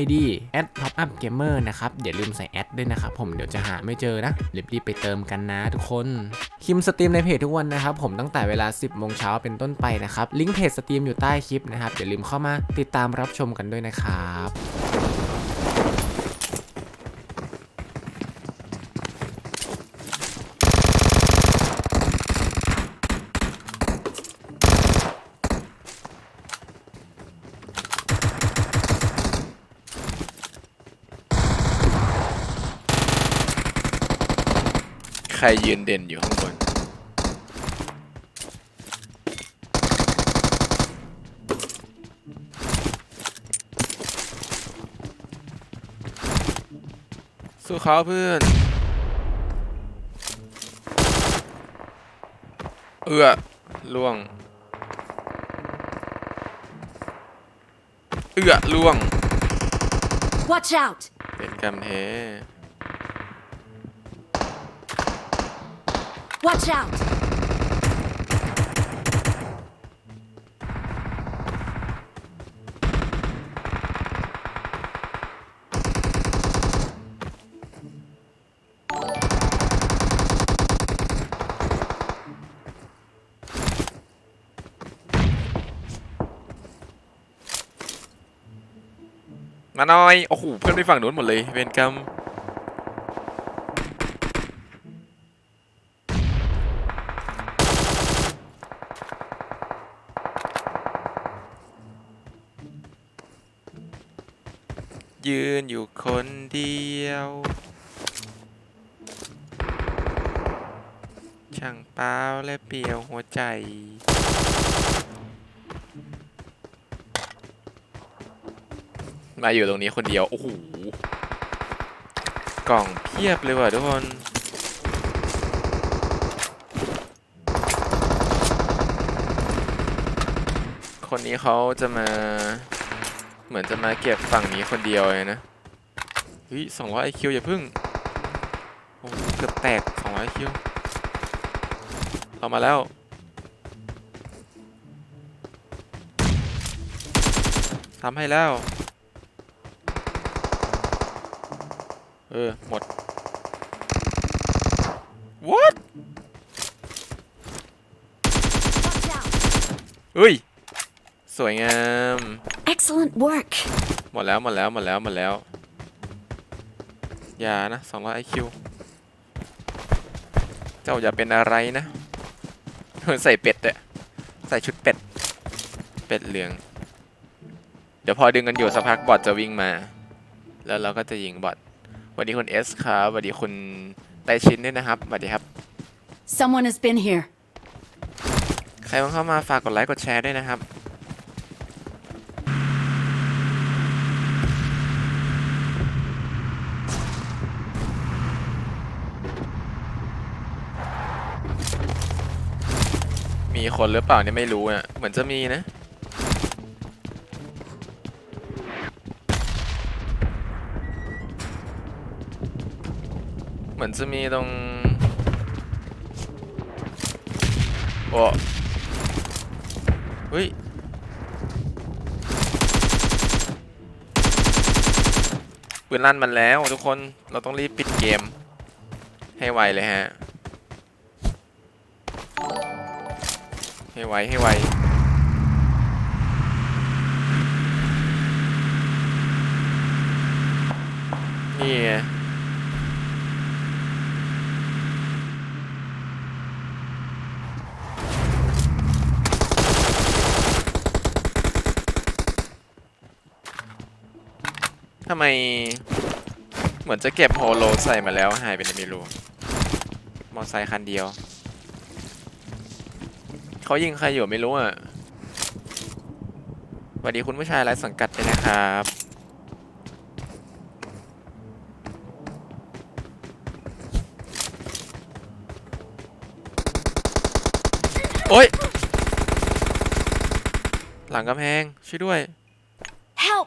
ID at top up gamer นะครับอย่าลืมใส่แอดด้วยนะครับผมเดี๋ยวจะหาไม่เจอนะรีบๆไปเติมกันนะทุกคน คิมสตรีมในเพจทุกวันนะครับผมตั้งแต่เวลา 10โมงเช้าเป็นต้นไปนะครับลิงก์เพจสตรีมอยู่ใต้คลิปนะครับอย่าลืมเข้ามาติดตามรับชมกันด้วยนะครับ ใครยืนเด่นอยู่ข้างบน สู้เขาเพื่อน เอื้อล่วง เอื้อล่วง Watch out! เป็นกำเท Watch out! มาหน่อยโอ้โหเพื่อนไปฝั่งนู้นหมดเลย เวรกรรม ยืนอยู่คนเดียว ช่างเปล่าและเปลี่ยวหัวใจมาอยู่ตรงนี้คนเดียว โอ้โห กล่องเพียบเลยว่ะทุกคน คนนี้เขาจะมา เหมือนจะมาเก็บฝั่งนี้คนเดียวเลยนะเฮ้ยสองร้อยไอคิวอย่าพึ่งโอ้เกือบแตกสองร้อยไอคิวเอามาแล้วทำให้แล้ว เออ หมด what เฮ้ย สวยงาม Excellent work! หมดแล้วหมดแล้วหมดแล้วหมดแล้วอย่านะ200 IQ เจ้าอย่าเป็นอะไรนะใส่เป็ดอะใส่ชุดเป็ด เป็ดเหลือง เดี๋ยวพอดึงกันอยู่สักพักบอทจะวิ่งมา แล้วเราก็จะยิงบอทสวัสดีคุณเอสครับสวัสดีคุณไตชินด้วยนะครับสวัสดีครับ Someone has been here. ใครมาเข้ามาฝากกดไลค์กดแชร์ด้วยนะครับ มีคนหรือเปล่าเนี่ยไม่รู้อะเหมือนจะมีนะเหมือนจะมีตรงโอ้เฮ้ยปืนลั่นมันแล้วทุกคนเราต้องรีบปิดเกมให้ไวเลยฮะ ให้ไวให้ไวนี่ไงทำไม เหมือนจะเก็บโฮโลใส่มาแล้วหายไปไหนไม่รู้ มอไซค์คันเดียว เขายิงใครอยู่ไม่รู้อะสวัสดีคุณผู้ชายไรสังกัดเลยนะครับ โอ๊ย หลังกำแพง ช่วยด้วย Help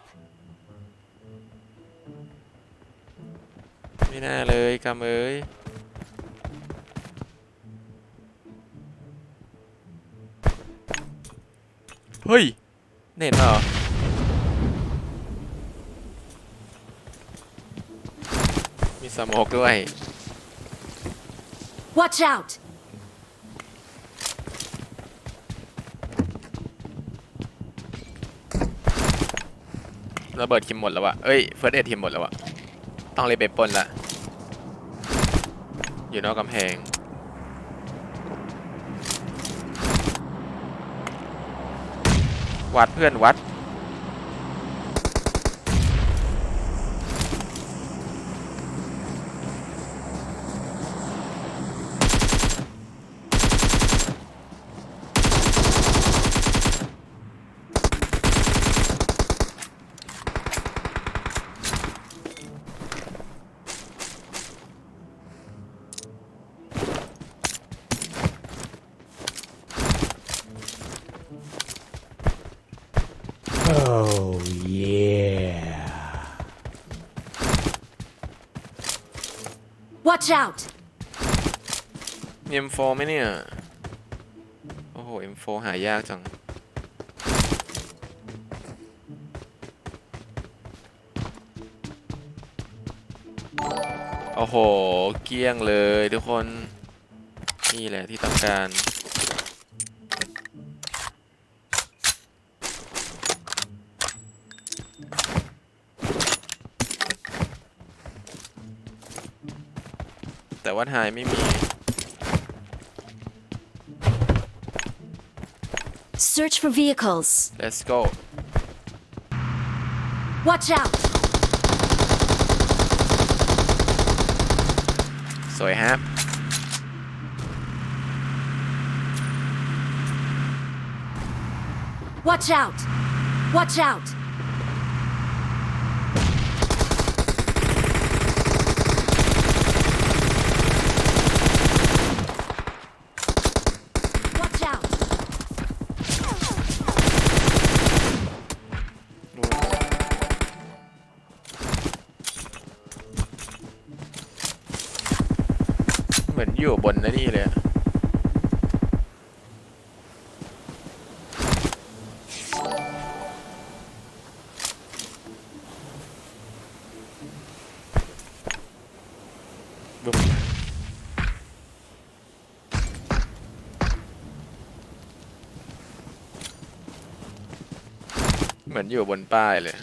ไม่น่าเลยกำเอ้ย เฮ้ย เน็ตเหรอ มีสโมกด้วย Watch out! ระเบิดทีมหมดแล้ววะเอ้ย เฟิร์สเอ็ดทีมหมดแล้ววะต้องเลยไปปล้นละ อยู่นอกกำแพง วัดเพื่อนวัด Oh yeah Watch out! มี M4 ไหมเนี่ย โอ้โห M4 หายากจัง โอ้โห เกลี้ยงเลยทุกคน นี่แหละที่ต้องการ แต่ว่าทายไม่มี Search for vehicles. let's go Watch out! สวยฮะ Watch out! Watch out! อยู่บนนะนี่เลย เหมือนอยู่บนป้ายเลย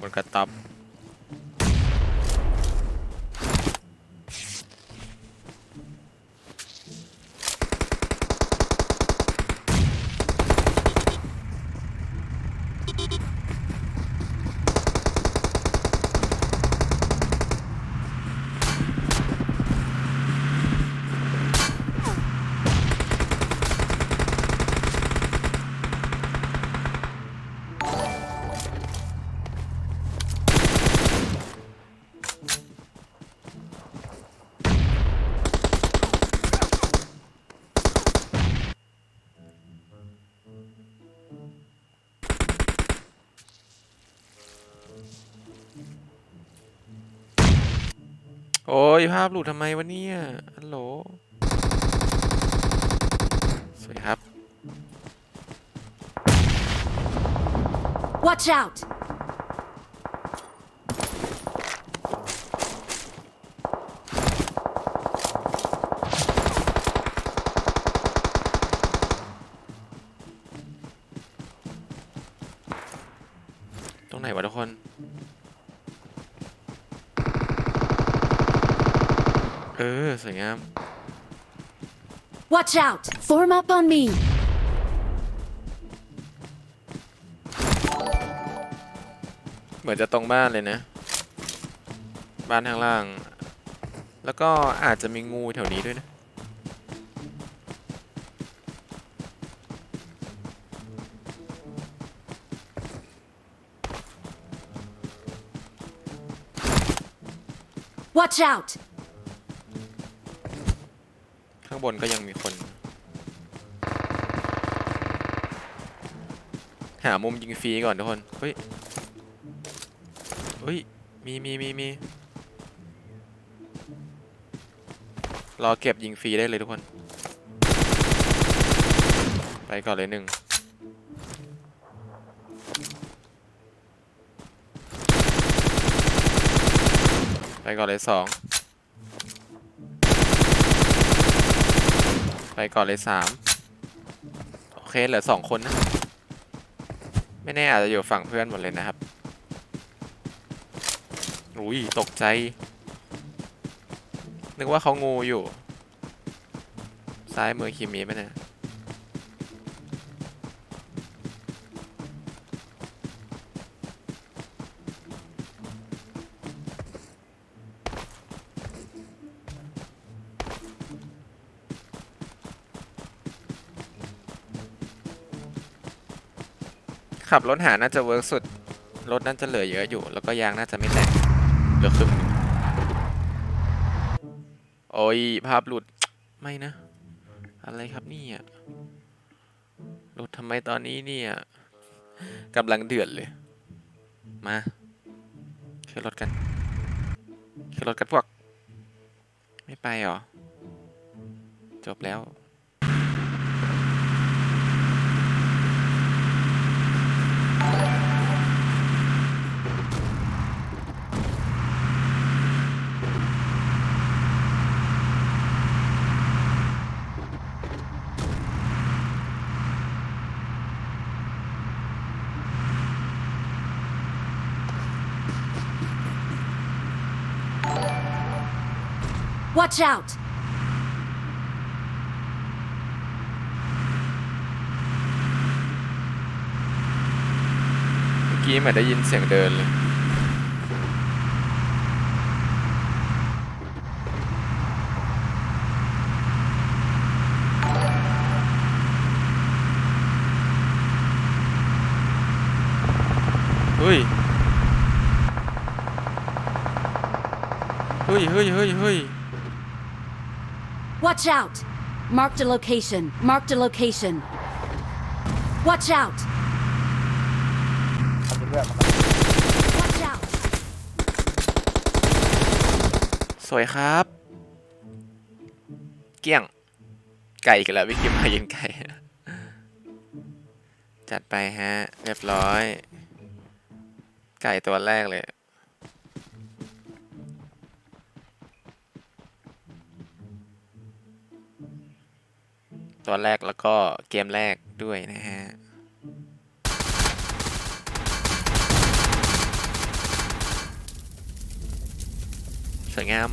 บนกระต๊อบ โอ้ยภาพหลุดทำไมวะเนี่ยฮัลโหล สวัสดีครับ Watch out! ตรงไหนวะทุกคน เออสวยงาม Watch out! Form up on me! เหมือนจะตรงบ้านเลยนะ บ้านข้างล่าง แล้วก็อาจจะมีงูแถวนี้ด้วยนะ Watch out! างบนก็ยังมีคน หามุมยิงฟรีก่อนทุกคน เฮ้ย เฮ้ย มีมีมีมีรอเก็บยิงฟรีได้เลยทุกคน ไปก่อนเลยหนึ่งไปก่อนเลยสอง ไปก่อนเลยสามโอเคเหลือสองคนนะ ไม่แน่อาจจะอยู่ฝั่งเพื่อนหมดเลยนะครับอุ้ยตกใจ นึกว่าเขางูอยู่ ซ้ายมือคิมมีไหมเนี่ย ขับรถหาน่าจะเวิร์กสุด รถน่าจะเหลือเยอะอยู่ แล้วก็ยางน่าจะไม่แตกเหลือครึ่งหนึ่งโอ้ยภาพหลุดไม่นะ อะไรครับนี่ยหลุดทำไมตอนนี้เนี่ยกำลังเดือดเลย มาขึ้นรถกันขึ้นรถกันพวก ไม่ไปหรอ จบแล้ว Watch out! เมื่อกี้เหมือนได้ยินเสียงเดินเลย เฮ้ย เฮ้ย เฮ้ย เฮ้ยเฮ้ย Watch out! Marked a location. Marked a location. Watch out! ทำเพื่อนมา Watch out! สวยครับ เกี้ยง ไก่กันแล้ววิกิมมายินไก่ จัดไปฮะ เรียบร้อย ไก่ตัวแรกเลย ตัวแรกแล้วก็เกมแรกด้วยนะฮะสวยงาม